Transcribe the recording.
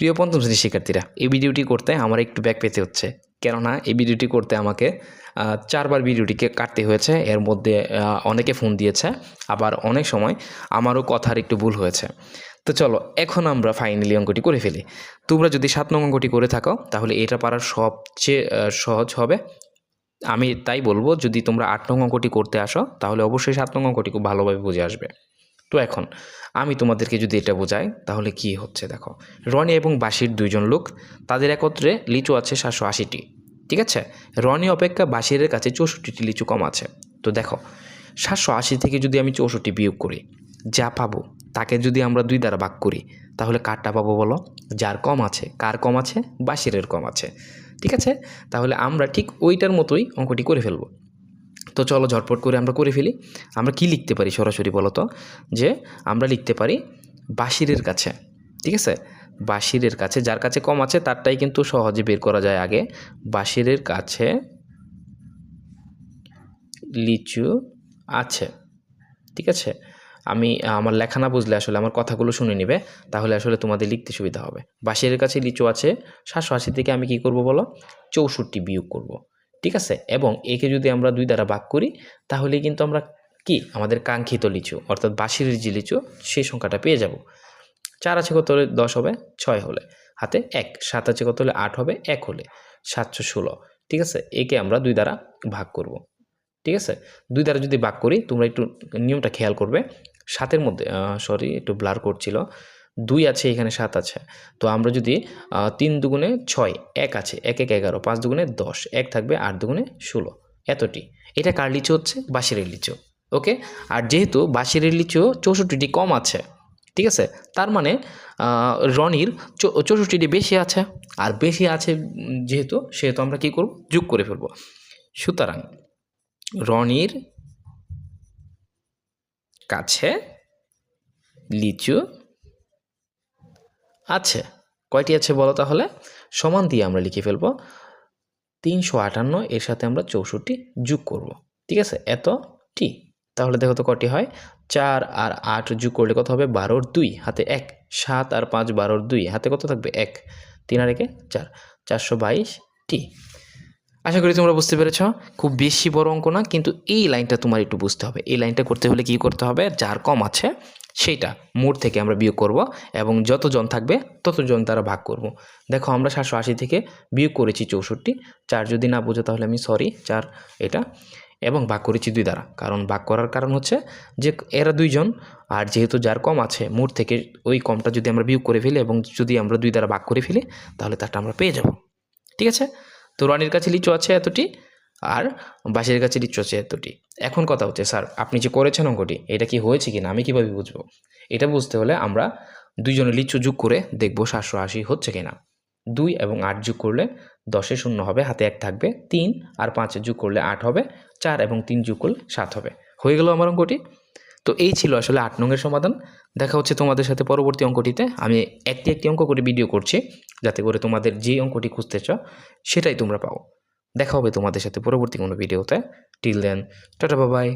প্রিয় পঞ্চম শ্রেণির শিক্ষার্থীরা এই ভিডিওটি করতে আমার একটু ব্যাক পেতে হচ্ছে, কেননা এই ভিডিওটি করতে আমাকে চারবার ভিডিওটিকে কাটতে হয়েছে, এর মধ্যে অনেকে ফোন দিয়েছে, আবার অনেক সময় আমারও কথার একটু ভুল হয়েছে। তো চলো, এখন আমরা ফাইনালি অঙ্কটি করে ফেলি। তোমরা যদি সাত নং অঙ্কটি করে থাকো, তাহলে এটা পারার সবচেয়ে সহজ হবে। আমি তাই বলব, যদি তোমরা আট নং অঙ্কটি করতে আসো, তাহলে অবশ্যই সাত নং অঙ্কটি খুব ভালোভাবে বুঝে আসবে। তো এখন, আমি তোমাদেরকে যদি এটা বোঝাই, তাহলে কি হচ্ছে দেখো, রনি এবং বাসির দুইজন লোক, তাদের একত্রে লিচু আছে সাতশো আশিটি, ঠিক আছে? রনি অপেক্ষা বাসিরের কাছে চৌষট্টিটি লিচু কম আছে। তো দেখো, সাতশো আশি থেকে যদি আমি চৌষট্টি বিয়োগ করি, যা পাবো, তাকে যদি আমরা দুই দ্বারা ভাগ করি, তাহলে কারটা পাবো বলো? যার কম আছে, কার কম আছে? বাসিরের কম আছে, ঠিক আছে? তাহলে আমরা ঠিক ওইটার মতোই অঙ্কটি করে ফেলব। তো চলো ঝটপট করে আমরা করে ফেলি। আমরা কি লিখতে পারি সরাসরি বলো তো? যে আমরা লিখতে পারি বাসিরের কাছে, ঠিক আছে? বাসিরের কাছে, যার কাছে কম আছে তারটাই কিন্তু সহজে বের করা যায় আগে। বাসিরের কাছে লিচু আছে, ঠিক আছে? আমি, আমার লেখা না বুঝলে আসলে আমার কথাগুলো শুনে নেবে, তাহলে আসলে তোমাদের লিখতে সুবিধা হবে। বাসিরের কাছে লিচু আছে, সাতশো আশি থেকে আমি কি করব বলো? চৌষট্টি বিয়োগ করব। ঠিক আছে? এবং একে যদি আমরা দুই দ্বারা ভাগ করি, তাহলে কিন্তু আমরা কি? আমাদের কাঙ্ক্ষিত লিচু, অর্থাৎ বাসিরের যে লিচু, সেই সংখ্যাটা পেয়ে যাব। চার আছে কত হলে? দশ হবে, ছয় হলে। হাতে এক। সাত আছে কত হলে? আট হবে, এক হলে। সাতশো ষোলো। ঠিক আছে? একে আমরা দুই দ্বারা ভাগ করব। ঠিক আছে? দুই দ্বারা যদি ভাগ করি, তোমরা একটু নিয়মটা খেয়াল করবে। সাতের মধ্যে সরি একটু ব্লার করছিল। দুই আছে, এখানে সাত আছে। তো আমরা যদি তিন দুগুণে ছয়, এক আছে, এক এক, এগারো, পাঁচ দুগুণে দশ, এক থাকবে আট দুগুণে ষোলো। এতটি। এটা কার লিচু হচ্ছে? বাসিরের লিচু। ওকে? আর যেহেতু বাসিরের লিচু চৌষট্টিটি কম আছে, ঠিক আছে? তার মানে রনির চৌষট্টিটি বেশি আছে। আর বেশি আছে যেহেতু, সেহেতু আমরা কী করব? যোগ করে ফেলব। সুতরাং, রনির কাছে লিচু আছে। কয়টি আছে বলো তাহলে? সমান দিয়ে আমরা লিখে ফেলব। তিনশো আটান্ন, এর সাথে আমরা চৌষট্টি যোগ করব। ঠিক আছে? এত টি। তাহলে দেখো তো কটি হয়। চার আর আট যোগ করলে কত হবে? বারোর দুই। হাতে এক। সাত আর পাঁচ বারোর দুই। হাতে কত থাকবে? এক। তিন আর একে চার। চারশো বাইশ টি। আশা করি তোমরা বুঝতে পেরেছ। খুব বেশি বড় অঙ্ক না, কিন্তু এই লাইনটা তোমার একটু বুঝতে হবে। এই লাইনটা করতে হলে কি করতে হবে? যার কম আছে সেইটা, মোট থেকে আমরা বিয়োগ করব এবং যতজন থাকবে ততজন দ্বারা ভাগ করব। দেখো আমরা সাতশো আশি থেকে বিয়োগ করেছি চৌষট্টি, চার যদি না বোঝো তাহলে আমি সরি চার এটা, এবং ভাগ করেছি দুই দ্বারা। কারণ ভাগ করার কারণ হচ্ছে যে এরা দুইজন, আর যেহেতু যার কম আছে, মোট থেকে ওই কমটা যদি আমরা বিয়োগ করে ফেলি এবং যদি আমরা দুই দ্বারা ভাগ করে ফেলি, তাহলে তারটা আমরা পেয়ে যাব। ঠিক আছে? তো রানির কাছে লিচু আছে এতটি আর লিচু আছে এতটি এখন কথা হচ্ছে, স্যার, আপনি যে করেছেন অঙ্কটি, এটা কি হয়েছে কি না আমি কীভাবে বুঝব? এটা বুঝতে হলে আমরা দুইজনে লিচু যোগ করে দেখব সাতশো আশি হচ্ছে কিনা। দুই এবং আট যোগ করলে দশে শূন্য হবে, হাতে এক থাকবে, তিন আর পাঁচে যোগ করলে আট হবে, চার এবং তিন যোগ করলে সাত হবে। হয়ে গেল আমার অঙ্কটি? তো এই ছিল আসলে আট নংয়ের সমাধান। দেখা হচ্ছে তোমাদের সাথে পরবর্তী অঙ্কটিতে। আমি একটি একটি অঙ্ক করে ভিডিও করছি, যাতে করে তোমাদের যে অঙ্কটি খুঁজতে চাও, সেটাই তোমরা পাও। দেখা হবে তোমাদের সাথে পরবর্তী কোনো ভিডিওতে। টিল দেন টাটা বাবাই